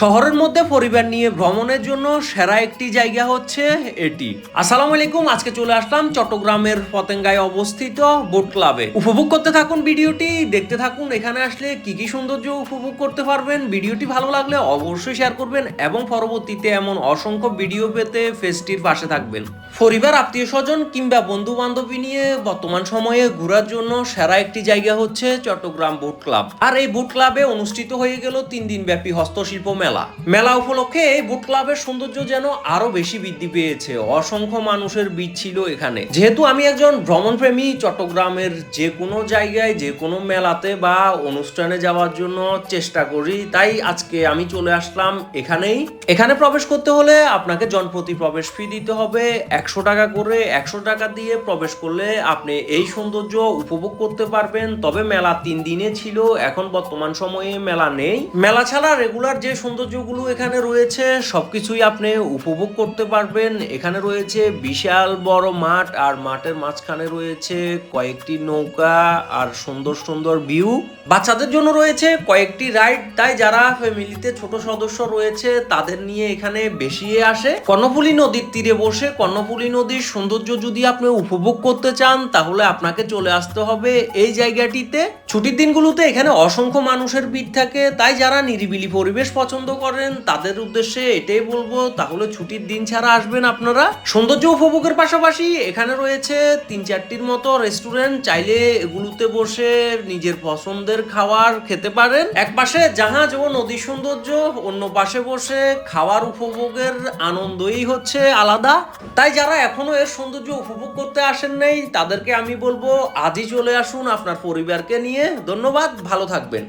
শহরের মধ্যে পরিবার নিয়ে ভ্রমণের জন্য সেরা একটি জায়গা হচ্ছে এটি। আসসালামু আলাইকুম, আজকে চলে আসলাম চট্টগ্রামের পতেঙ্গায় অবস্থিত বোট ক্লাবে। উপভোগ করতে থাকুন ভিডিওটি, দেখতে থাকুন এখানে আসলে কি কি সৌন্দর্য উপভোগ করতে পারবেন। ভিডিওটি ভালো লাগলে অবশ্যই শেয়ার করবেন এবং পরবর্তীতে এমন অসংখ্য ভিডিও পেতে ফেসটির পাশে থাকবেন। পরিবার আত্মীয় স্বজন কিংবা বন্ধু বান্ধবী নিয়ে বর্তমান সময়ে ঘোরার জন্য সেরা একটি জায়গা হচ্ছে চট্টগ্রাম বোট ক্লাব। আর এই বোট ক্লাবে অনুষ্ঠিত হয়ে গেল তিন দিন ব্যাপী হস্তশিল্প মেলা মেলা। মেলা উপলক্ষে এই বোট ক্লাবের সৌন্দর্য যেন আরও বেশি বৃদ্ধি পেয়েছে। অসংখ্য মানুষের ভিড় ছিল এখানে। যেহেতু আমি একজন ভ্রমণপ্রেমী, চট্টগ্রামের যে কোনো জায়গায়, যে কোনো মেলাতে বা অনুষ্ঠানে যাওয়ার জন্য চেষ্টা করি। তাই আজকে আমি চলে আসলাম এখানেই। এখানে প্রবেশ করতে হলে আপনাকে জনপ্রতি প্রবেশ ফি দিতে হবে। একশো টাকা করে একশো টাকা দিয়ে প্রবেশ করলে আপনি এই সৌন্দর্য উপভোগ করতে পারবেন। তবে মেলা তিন দিনে ছিল, এখন বর্তমান সময়ে মেলা নেই। মেলা ছাড়া রেগুলার যে সৌন্দর্যগুলো এখানে রয়েছে, সবকিছুই আপনি উপভোগ করতে পারবেন। এখানে রয়েছে বিশাল বড় মাঠ, আর মাঠের মাঝখানে রয়েছে কয়েকটি নৌকা আর সুন্দর সুন্দর ভিউ। বাচ্চাদের জন্য রয়েছে কয়েকটি রাইড, তাই যারা ফ্যামিলিতে ছোট সদস্য রয়েছে, তাদের নিয়ে এখানে বেশি আসে। কর্ণফুলী নদীর তীরে বসে কর্ণফুলী নদীর সৌন্দর্য যদি আপনি উপভোগ করতে চান, তাহলে আপনাকে চলে আসতে হবে এই জায়গাটিতে। ছুটির দিনগুলোতে এখানে অসংখ্য মানুষের ভিড় থাকে, তাই যারা নিরিবিলি পরিবেশ পছন্দ করেন, তাদের উদ্দেশ্যে এটাই বলব, তাহলে ছুটির দিন ছাড়া আসবেন আপনারা। সৌন্দর্য উপভোগের পাশাপাশি এখানে রয়েছে তিন চারটির মতো রেস্টুরেন্ট চাইলে এগুলোতে বসে নিজের পছন্দের খাবার খেতে পারেন। এক পাশে জাহাজ ও নদী সৌন্দর্য, অন্য পাশে বসে খাওয়ার উপভোগের আনন্দই হচ্ছে আলাদা। তাই যারা এখনও এর সৌন্দর্য উপভোগ করতে আসেন নাই, তাদেরকে আমি বলব, আজই চলে আসুন আপনার পরিবারকে নিয়ে। ধন্যবাদ ভালো থাকবেন।